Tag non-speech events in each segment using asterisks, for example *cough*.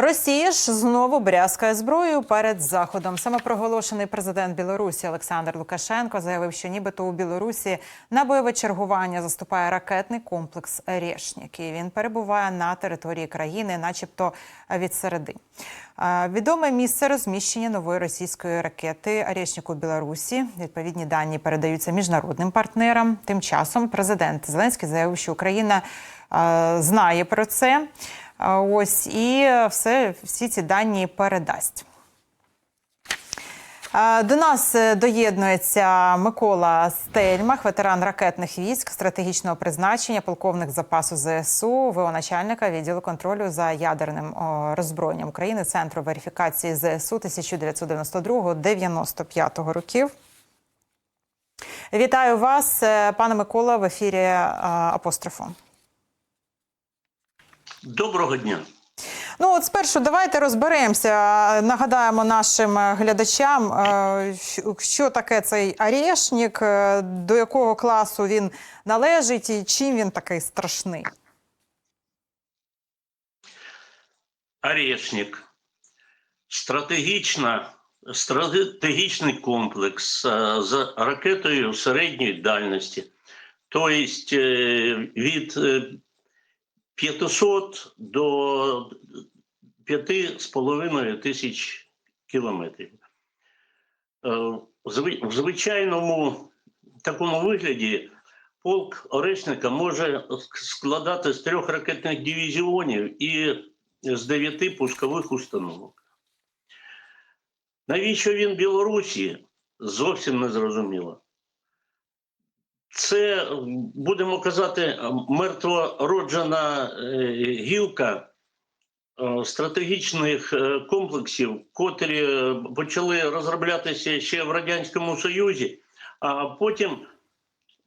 Росія ж знову брязкає зброєю перед заходом. Самопроголошений президент Білорусі Олександр Лукашенко заявив, що нібито у Білорусі на бойове чергування заступає ракетний комплекс «Решнік». І він перебуває на території країни, начебто від середи. Відоме місце розміщення нової російської ракети «Решнік» у Білорусі. Відповідні дані передаються міжнародним партнерам. Тим часом президент Зеленський заявив, що Україна знає про це. Ось і все, всі ці дані передасть. До нас е, доєднується Микола Стельмах, ветеран ракетних військ стратегічного призначення, полковник запасу ЗСУ, ВО начальника відділу контролю за ядерним роззброєнням України Центру верифікації ЗСУ 1992-95 років. Вітаю вас, е, пане Микола, в ефірі е, апострофу. Доброго дня. Ну, от спершу давайте розберемося. Нагадаємо нашим е, глядачам, е, що- таке цей арешник, е, до якого класу він належить і чим він такий страшний. Орешник. Стратегічна, стратегічний комплекс з ракетою середньої дальності. Тобто від 500 до 5,5 тисяч кілометрів. Е, в В звичайному такому вигляді полк Орешника може складати з трьох ракетних дивізіонів і з дев'яти пускових установок. Навіщо він Білорусі? Зовсім не зрозуміло. Це, будемо казати, мертвороджена е, гілка е, стратегічних е, комплексів, котрі е, почали розроблятися ще в Радянському Союзі, а потім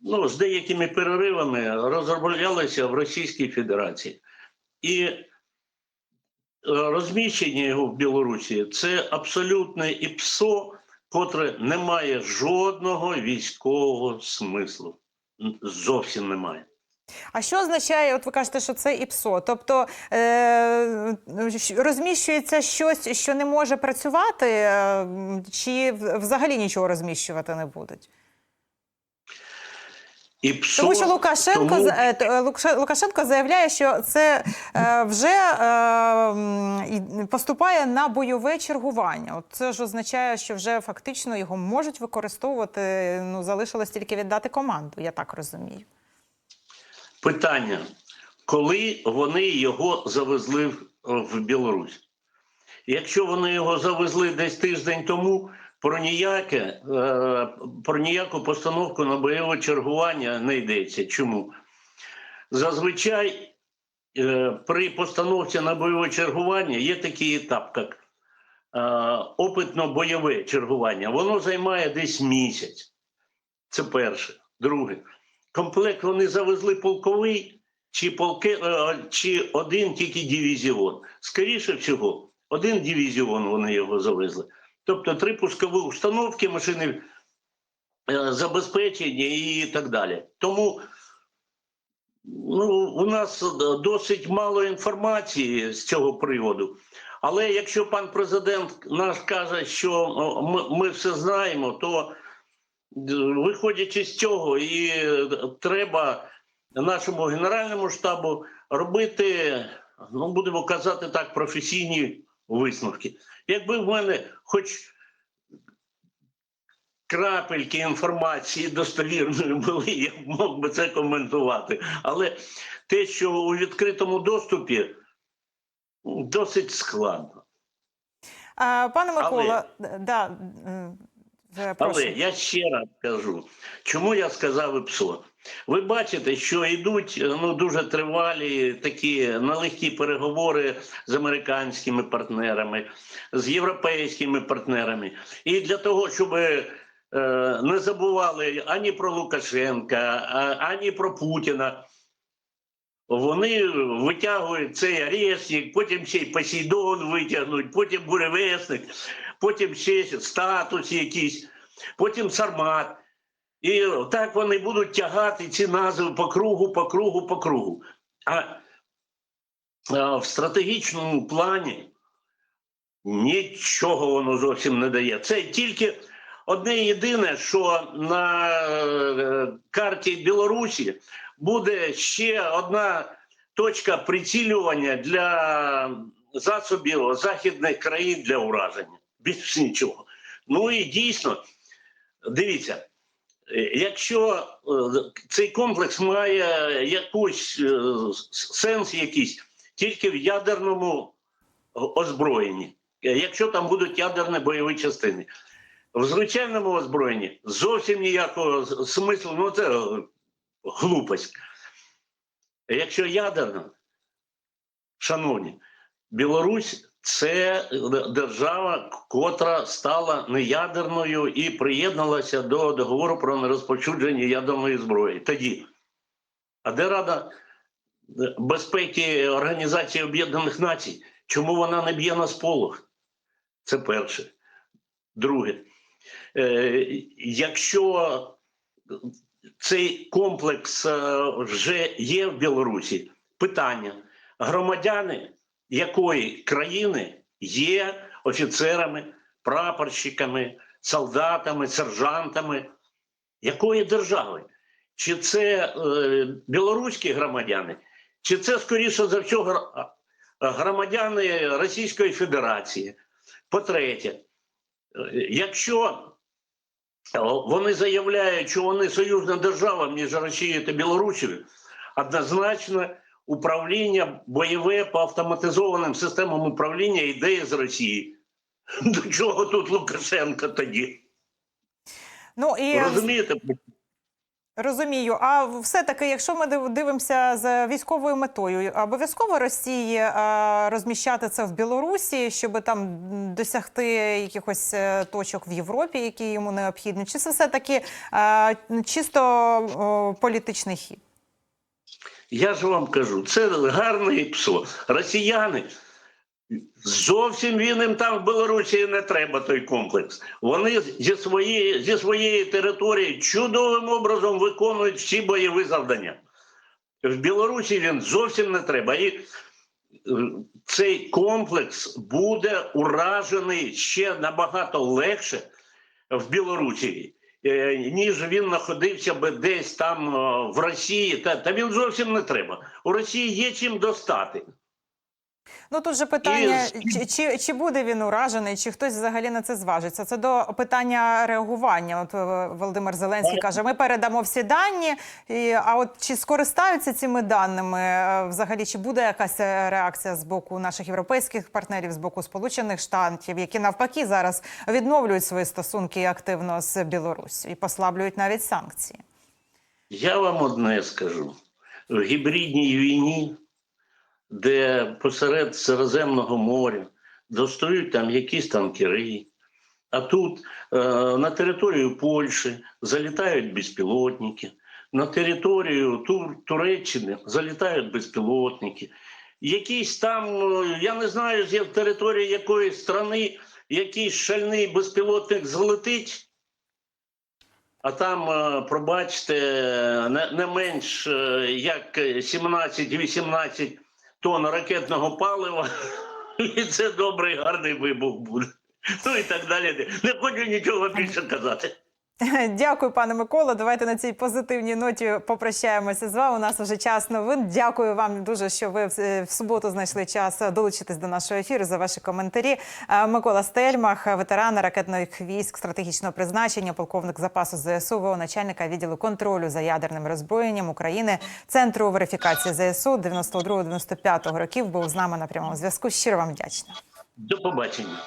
ну, з деякими переривами розроблялися в Російській Федерації. І е, розміщення його в Білорусі це абсолютне ІПСО, котре не має жодного військового смислу. Зовсім немає. А що означає, от ви кажете, що це ІПСО? Тобто е- розміщується щось, що не може працювати, е, чи взагалі нічого розміщувати не будуть? ІПСО, Тому що Лукашенко тому- е, е, Лукашенко заявляє, що це е, вже і поступає на бойове чергування. От це ж означає, що вже фактично його можуть використовувати. Ну залишилось тільки віддати команду. Я так розумію. Питання, коли вони його завезли в Білорусь? Якщо вони його завезли десь тиждень тому, про ніяке е, про ніяку постановку на бойове чергування не йдеться. Чому? Зазвичай е, при постановці на бойове чергування є такий етап, як е, опитно-бойове чергування. Воно займає десь місяць. Це перше. Друге, комплект вони завезли полковий чи, полки, чи один тільки дивізіон. Скоріше всього, один дивізіон вони його завезли. Тобто три пускові установки, машини е, забезпечення і так далі. Тому ну, у нас е, досить мало інформації з цього приводу. Але якщо пан президент наш каже, що ми, ми все знаємо, то Виходячи з цього, і е, треба нашому генеральному штабу робити, ну будемо казати так, професійні висновки. Якби в мене хоч крапельки інформації достовірної були, я мог би це коментувати. Але те, що у відкритому доступі, ну, досить складно. А, пане Микола, да, е, прошу. Але я ще раз кажу, чому я сказав ІПСО? Ви бачите, що йдуть е, ну дуже тривалі такі нелегкі переговори з американськими партнерами, з європейськими партнерами. І для того, щоб е, не забували ані про Лукашенка, ані про Путіна. Вони витягують цей арешник, потім ще й Посейдон витягнуть, потім буревесник, потім ще статус якийсь, потім Сармат. І так вони будуть тягати ці назви по кругу, по кругу, по кругу. А, а в стратегічному плані Нічого воно зовсім не дає. Це тільки одне єдине, що на е, карті Білорусі буде ще одна точка прицілювання для засобів західних країн для ураження. Більш нічого. Ну і дійсно, дивіться, якщо е, цей комплекс має якусь е, сенс якийсь тільки в ядерному озброєнні, Е, якщо там будуть ядерні бойові частини. В звичайному озброєнні зовсім ніякого смислу, ну це глупость. Якщо ядерно, шановні, Білорусь це держава, котра стала неядерною і приєдналася до договору про нерозповсюдження ядерної зброї. Тоді. А де Рада безпеки Організації Об'єднаних Націй? Чому вона не б'є на сполох? Це перше. Друге, е, якщо цей комплекс е, вже є в Білорусі, питання: громадяни якої країни є офіцерами, прапорщиками, солдатами, сержантами? Якої держави? Чи це е, білоруські громадяни, чи це скоріше за всього громадяни Російської Федерації? По-третє, е, якщо е, вони заявляють, що вони союзна держава між Росією та Білорусією, однозначно управління бойове по автоматизованим системам управління йде з Росії. До чого тут Лукашенко тоді? Ну і Розумієте? Розумію. А все-таки, якщо ми дивимося з військовою метою, обов'язково Росії е, розміщати це в Білорусі, щоб там досягти якихось е, точок в Європі, які йому необхідні, чи це все-таки е, чисто політичний хід? Я ж вам кажу, це гарне псо. Росіяни зовсім він їм там в Білорусі не треба той комплекс. Вони зі своєї, зі своєї території чудовим образом виконують всі бойові завдання. В Білорусі він зовсім не треба. І е, цей комплекс буде уражений ще набагато легше в Білорусі, ніж він знаходився би десь там е, в Росії. Та, та він зовсім не треба. У Росії є чим достати. Ну тут же питання, І- чи, чи, чи буде він уражений, чи хтось взагалі на це зважиться. Це до питання реагування. От е, Володимир Зеленський каже: ми передамо всі дані. І, а от чи скористаються цими даними е, взагалі? Чи буде якась е, реакція з боку наших європейських партнерів, з боку Сполучених Штатів, які навпаки зараз відновлюють свої стосунки активно з Білоруссю і послаблюють навіть санкції? Я вам одне скажу: в гібридній війні, де посеред Середземного моря достають там якісь танкери, а тут е, на територію Польщі залітають безпілотники, на територію Тур, Туреччини залітають безпілотники. Якісь там, е, я не знаю, з території якої країни якийсь шальний безпілотник залетить. А там, е, пробачте, не, не менш е, як 17-18 тонн ракетного палива, *laughs* і це добрий гарний вибух буде. Ну і так далі. Не хочу нічого більше казати. *laughs* Дякую, пане Миколо. Давайте на цій позитивній ноті попрощаємося з вами. У нас вже час новин. Дякую вам дуже, що ви в в суботу знайшли час долучитись до нашого ефіру за ваші коментарі. Е, Микола Стельмах, ветеран ракетних військ стратегічного призначення, полковник запасу ЗСУ, начальника відділу контролю за ядерним роззброєнням України, центру верифікації ЗСУ 92-95 років. Був з нами на прямому зв'язку. Щиро вам вдячна. До побачення.